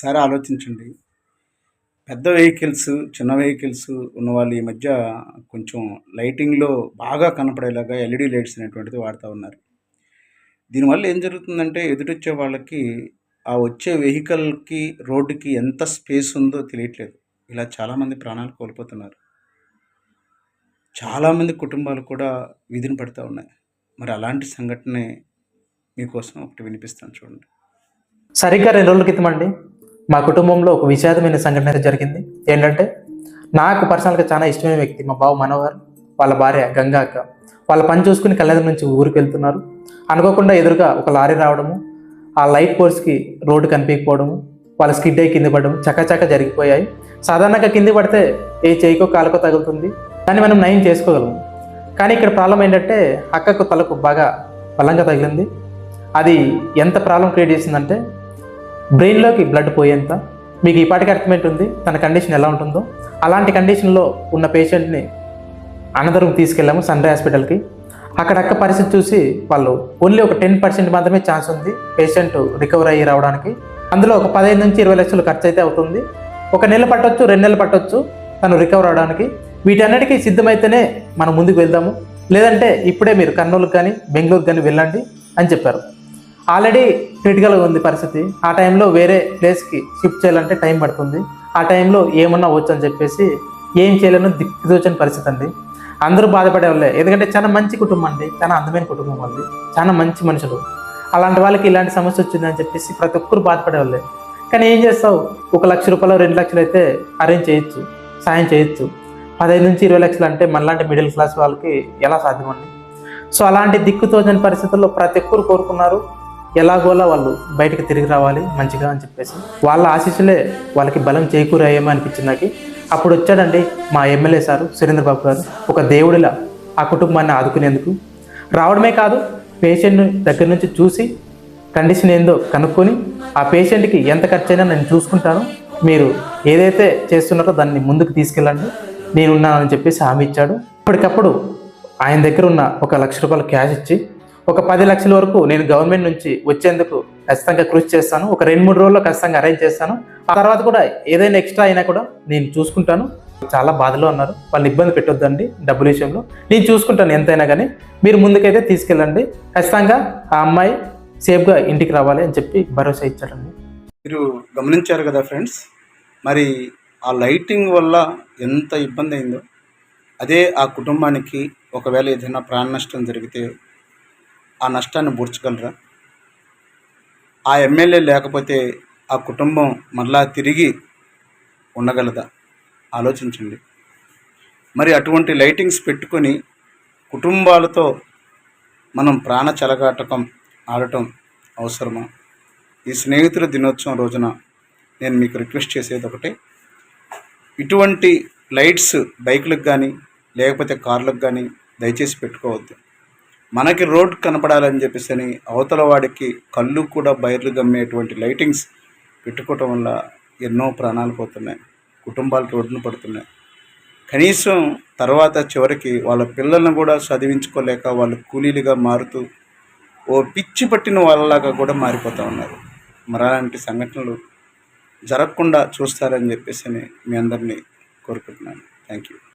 ఒకసారి ఆలోచించండి. పెద్ద వెహికల్స్ చిన్న వెహికల్స్ ఉన్న వాళ్ళు ఈ మధ్య కొంచెం లైటింగ్లో బాగా కనపడేలాగా ఎల్ఈడి లైట్స్ అనేటువంటిది వాడుతూ ఉన్నారు. దీనివల్ల ఏం జరుగుతుందంటే ఎదుటొచ్చే వాళ్ళకి ఆ వచ్చే వెహికల్కి రోడ్డుకి ఎంత స్పేస్ ఉందో తెలియట్లేదు. ఇలా చాలామంది ప్రాణాలు కోల్పోతున్నారు. చాలామంది కుటుంబాలు కూడా వీధిని పడుతూ ఉన్నాయి. మరి అలాంటి సంఘటనే మీకోసం ఒకటి వినిపిస్తాను చూడండి. సరిగ్గా రెండు రోజుల క్రితం అండి మా కుటుంబంలో ఒక విషాదమైన సంఘటన జరిగింది. ఏంటంటే నాకు పర్సనల్గా చాలా ఇష్టమైన వ్యక్తి మా బావ మనోహర్ వాళ్ళ భార్య గంగా అక్క. వాళ్ళ పని చూసుకుని కళ్యాణం నుంచి ఊరికి వెళ్తున్నారు. అనుకోకుండా ఎదురుగా ఒక లారీ రావడము ఆ లైట్ పోల్స్కి రోడ్డు కనిపించకపోవడము వాళ్ళ స్కిడ్ అయి కింద పడడం చకచక జరిగిపోయాయి. సాధారణంగా కింద పడితే ఏ చేయికో కాలుకో తగులుతుంది. కానీ మనం నయం చేసుకోగలము. కానీ ఇక్కడ ప్రాబ్లం ఏంటంటే అక్కకు తలకు బాగా బలంగా తగిలింది. అది ఎంత ప్రాబ్లం క్రియేట్ చేసిందంటే బ్రెయిన్లోకి బ్లడ్ పోయేంత మీకు ఈ పాటికి ఉంది? తన కండిషన్ ఎలా ఉంటుందో? అలాంటి కండిషన్లో ఉన్న పేషెంట్ని అనంతరం తీసుకెళ్ళాము సన్ హాస్పిటల్కి అక్కడ అక్క పరిస్థితి చూసి వాళ్ళు ఓన్లీ ఒక టెన్ పర్సెంట్ మాత్రమే ఛాన్స్ ఉంది పేషెంట్ రికవర్ అయ్యి రావడానికి. అందులో ఒక పదిహేను నుంచి ఇరవై లక్షలు ఖర్చు అయితే అవుతుంది. ఒక నెల పట్టొచ్చు రెండు నెలలు పట్టొచ్చు తను రికవర్ అవడానికి. వీటన్నిటికీ సిద్ధమైతేనే మనం ముందుకు వెళ్దాము. లేదంటే ఇప్పుడే మీరు కర్నూలుకి కానీ బెంగళూరు కానీ వెళ్ళండి అని చెప్పారు. ఆల్రెడీ క్రిటికల్గా ఉంది పరిస్థితి. ఆ టైంలో వేరే ప్లేస్కి షిఫ్ట్ చేయాలంటే టైం పడుతుంది. ఆ టైంలో ఏమన్నా వచ్చు అని చెప్పేసి ఏం చేయలేను దిక్కుదోచని పరిస్థితి అండి. అందరూ బాధపడే వాళ్ళే. ఎందుకంటే చాలా మంచి కుటుంబం అండి. చాలా అందమైన కుటుంబం వాళ్ళది. చాలా మంచి మనుషులు. అలాంటి వాళ్ళకి ఇలాంటి సమస్య వచ్చిందని చెప్పేసి ప్రతి ఒక్కరు బాధపడే వాళ్ళే. కానీ ఏం చేస్తావు? ఒక లక్ష రూపాయలు రెండు లక్షలు అయితే అరేంజ్ చేయొచ్చు. సాయం చేయొచ్చు. పదహైదు నుంచి ఇరవై లక్షలు అంటే మనలాంటి మిడిల్ క్లాస్ వాళ్ళకి ఎలా సాధ్యమండి? సో అలాంటి దిక్కుతోచని పరిస్థితుల్లో ప్రతి ఒక్కరు కోరుకున్నారు. ఎలాగోలా వాళ్ళు బయటకు తిరిగి రావాలి మంచిగా అని చెప్పేసి. వాళ్ళ ఆశీస్సులే వాళ్ళకి బలం చేకూరాయేమో అనిపించింది నాకు. అప్పుడు వచ్చాడండి మా ఎమ్మెల్యే సారు సురేంద్రబాబు గారు ఒక దేవుడిలా ఆ కుటుంబాన్ని ఆదుకునేందుకు. రావడమే కాదు పేషెంట్ని దగ్గర నుంచి చూసి కండిషన్ ఏందో కనుక్కొని ఆ పేషెంట్కి ఎంత ఖర్చైనా నేను చూసుకుంటాను. మీరు ఏదైతే చేస్తున్నారో దాన్ని ముందుకు తీసుకెళ్ళండి. నేనున్నానని చెప్పేసి హామీ ఇచ్చాడు. అప్పటికప్పుడు ఆయన దగ్గర ఉన్న ఒక లక్ష రూపాయలు క్యాష్ ఇచ్చి ఒక పది లక్షల వరకు నేను గవర్నమెంట్ నుంచి వచ్చేందుకు ఖచ్చితంగా కృషి చేస్తాను. ఒక రెండు మూడు రోజుల్లో ఖచ్చితంగా అరేంజ్ చేస్తాను. ఆ తర్వాత కూడా ఏదైనా ఎక్స్ట్రా అయినా కూడా నేను చూసుకుంటాను. చాలా బాధలో ఉన్నారు. వాళ్ళని ఇబ్బంది పెట్టొద్దండి డబ్బుల విషయంలో. నేను చూసుకుంటాను ఎంతైనా కానీ మీరు ముందుకైతే తీసుకెళ్ళండి. ఖచ్చితంగా ఆ అమ్మాయి సేఫ్గా ఇంటికి రావాలి అని చెప్పి భరోసా ఇచ్చాడండి మీరు గమనించారు కదా ఫ్రెండ్స్ మరి ఆ లైటింగ్ వల్ల ఎంత ఇబ్బంది అయిందో. అదే ఆ కుటుంబానికి ఒకవేళ ఏదైనా ప్రాణ నష్టం జరిగితే ఆ నష్టాన్ని పూడ్చగలరా ఆ ఎమ్మెల్యే లేకపోతే ఆ కుటుంబం మళ్ళా తిరిగి ఉండగలదా? ఆలోచించండి. మరి అటువంటి లైటింగ్స్ పెట్టుకొని కుటుంబాలతో మనం ప్రాణ చెలగాటకం ఆడటం అవసరమా? ఈ స్నేహితుల దినోత్సవం రోజున నేను మీకు రిక్వెస్ట్ చేసేది ఒకటే. ఇటువంటి లైట్స్ బైకులకు కానీ లేకపోతే కార్లకు కానీ దయచేసి పెట్టుకోవద్దు. మనకి రోడ్ కనపడాలని చెప్పేసి అని అవతల వాడికి కళ్ళు కూడా బయర్లు గమ్మేటువంటి లైటింగ్స్ పెట్టుకోవటం వల్ల ఎన్నో ప్రాణాలు పోతున్నాయి. కుటుంబాలు రోడ్డున పడుతున్నాయి. కనీసం తర్వాత చివరికి వాళ్ళ పిల్లలను కూడా చదివించుకోలేక వాళ్ళు కూలీలుగా మారుతూ ఓ పిచ్చి పట్టిన వాళ్ళలాగా కూడా మారిపోతూ ఉన్నారు. మరి అలాంటి సంఘటనలు జరగకుండా చూస్తారని చెప్పేసి అని మీ అందరినీ కోరుకుంటున్నాను. Thank you